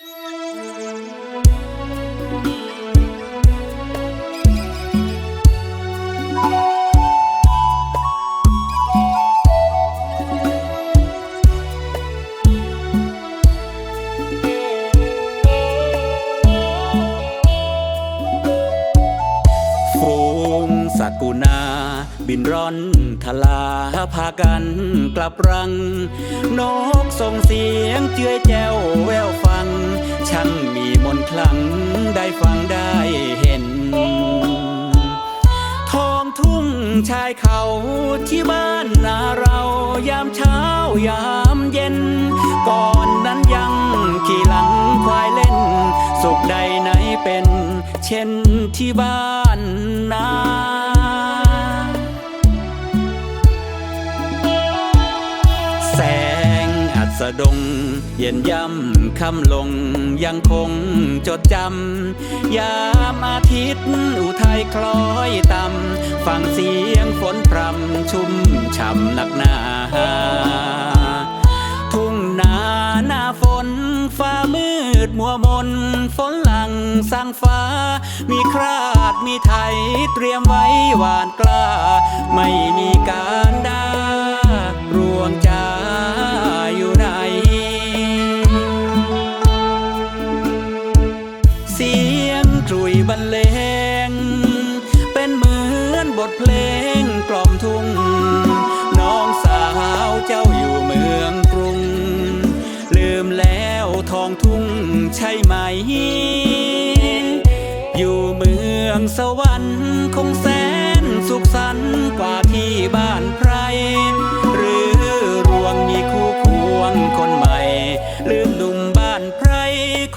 งสัตว์ปูนา บินร่อน ลาพากันกลับรัง นกส่งเสียงเจือยแจ้วแววฟัง ช่างมีมนคลังได้ฟังได้เห็น ทองทุ่งชายเขาที่บ้านนาเรายามเช้ายามเย็น ก่อนนั้นยังขี่หลังควายเล่น สุขใดไหนเป็น เช่นที่บ้านนา ดง เย็นย่ำค่ำลงยังคงจดจำ ยามอาทิตย์อุทัยคล้อยต่ำฟังเสียงฝนพรำชุ่มฉ่ำหนักหนา ทุ่งนาหน้าฝนฟ้ามืดมัวมนฝนหลังสร้างฟ้า มีคราดมีไทยเตรียมไว้หวานกล้า ไม่มีการด ทองทุ่งใช่ไหม อยู่เมืองสวรรค์คงแสนสุขสันต์กว่าที่บ้านใคร หรือรวงมีคู่ควงคนใหม่ ลืมหนุ่มบ้านไพร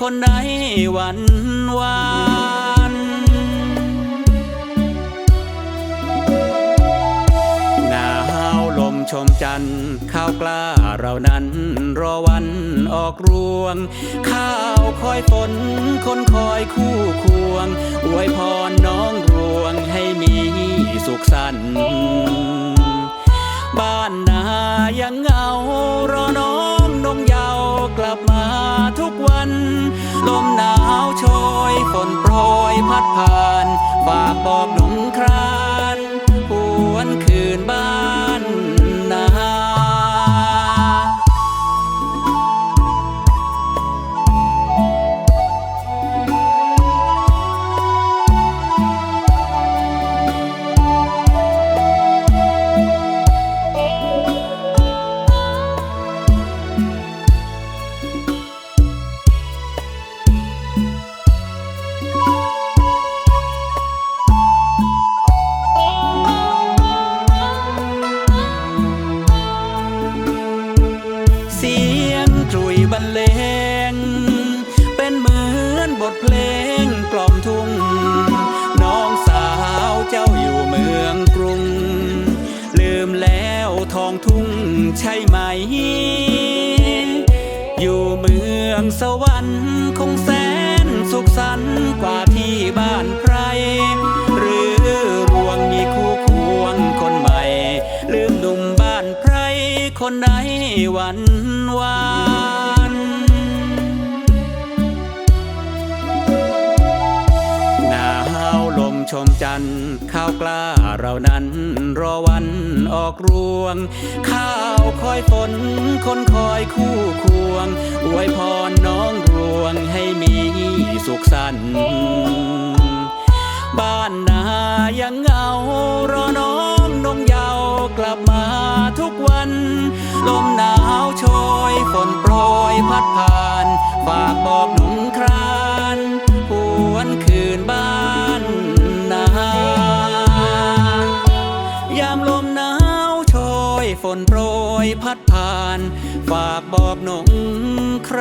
คนไหนวัน ชมจันทร์ข้าวกล้าเรานั้นรอวันออกรวง ข้าวคอยฝนคนคอยคู่ควงอวยพรน้องรวงให้มีสุขสันต์บ้านนายังเงารอน้องนงเยาวกลับมาทุกวัน ลมหนาวโชยฝนโปรยพัดผ่านฝากบอกหนุ่มครา เสียงกลุยบรรเลง เป็นเหมือนบทเพลงกล่อมทุ่ง น้องสาวเจ้าอยู่เมืองกรุง ลืมแล้วทองทุ่งใช่ไหม อยู่เมืองสวรรค์คงแสนสุขสันต์กว่าที่บ้านใคร คนไหนหวันวานหนาวลมชมจันทร์ข้าวกล้าเรานั้น รอวันออกรวง ข้าวคอยฝน คนคอยคู่ควงอวยพรน้องรวงให้มีสุขสันต์บ้านนายังเหงารอน้องนงยา กลับมาทุกวัน ลมหนาวโชยฝนโปรยพัดผ่าน ฝากบอกหนุ่มครานหวนคืนบ้านนายามลมหนาวโชยฝนโปรยพัดผ่าน ฝากบอกหนุ่งคราน